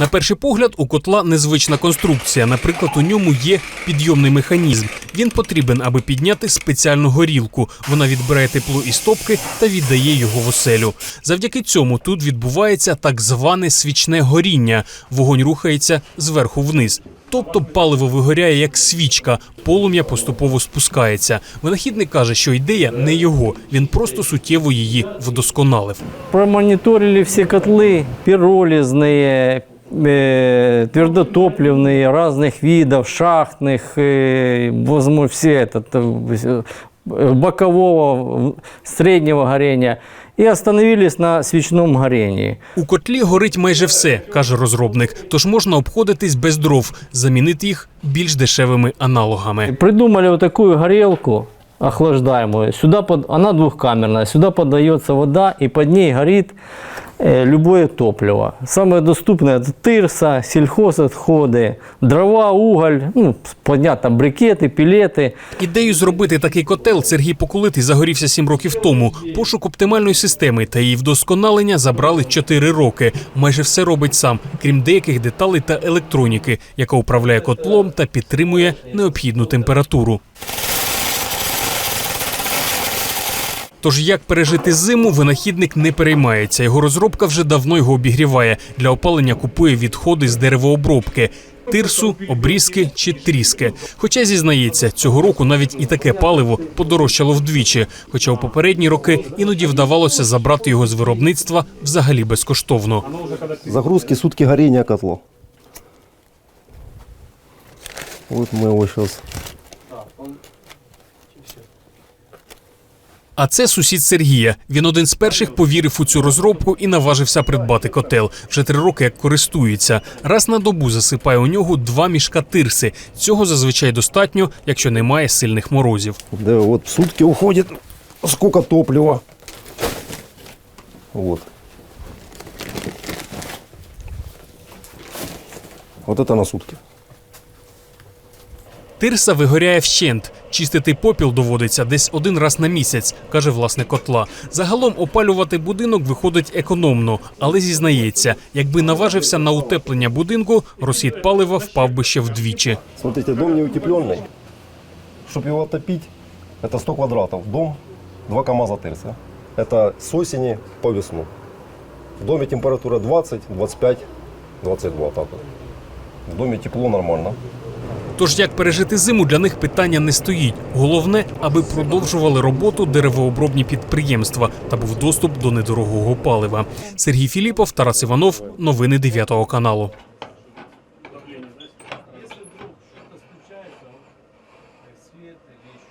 На перший погляд, у котла незвична конструкція. Наприклад, у ньому є підйомний механізм. Він потрібен, аби підняти спеціальну горілку. Вона відбирає тепло із топки та віддає його в оселю. Завдяки цьому тут відбувається так зване свічне горіння. Вогонь рухається зверху вниз. Тобто паливо вигоряє як свічка, полум'я поступово спускається. Винахідник каже, що ідея не його, він просто суттєво її вдосконалив. Промониторили все котлы, пиролизные, э, твердотопливные, разных видов, шахтных, э, возможно, все это, э, бокового, среднего горения. И остановились на свечном горении. У котлі горить майже все, каже розробник. Тож можна обходитись без дров, замінити їх більш дешевими аналогами. Придумали вот такую горелку охлаждаемую. Сюда под, она двухкамерная. Сюда подается вода, и под ней горит э, любое топливо. Самое доступное это тырса, сельхозотходы, дрова, уголь, ну, понятно, брикеты, пилеты. Ідею зробити такий котел Сергій Покулитий загорівся сім років тому. Пошук оптимальної системи та її вдосконалення забрали чотири роки. Майже все робить сам, крім деяких деталей та електроніки, яка управляє котлом та підтримує необхідну температуру. Тож як пережити зиму, винахідник не переймається. Його розробка вже давно його обігріває. Для опалення купує відходи з деревообробки. Тирсу, обрізки чи тріски. Хоча зізнається, цього року навіть і таке паливо подорожчало вдвічі. Хоча у попередні роки іноді вдавалося забрати його з виробництва взагалі безкоштовно. Загрузки сутки горения котло. Вот мы его сейчас. А це сусід Сергія. Він один з перших повірив у цю розробку і наважився придбати котел. Вже три роки як користується. Раз на добу засипає у нього два мішка тирси. Цього зазвичай достатньо, якщо немає сильних морозів. Да, вот в сутки уходит сколько топлива. Вот. Вот это на сутки. Тирса вигоряє вщент. Чистити попіл доводиться десь один раз на місяць, каже власник котла. Загалом опалювати будинок виходить економно, але зізнається, якби наважився на утеплення будинку, розхід палива впав би ще вдвічі. Смотрите, дом не утепленный. Чтобы его отопить, это 100 квадратов. Дом 2 КАМАЗа тырса. Это с осени по весну. В доме температура 20, 25, 22 так. вот. В доме тепло нормально. Тож як пережити зиму для них питання не стоїть. Головне, аби продовжували роботу деревообробні підприємства та був доступ до недорогого палива. Сергій Філіпов, Тарас Іванов, новини 9 каналу.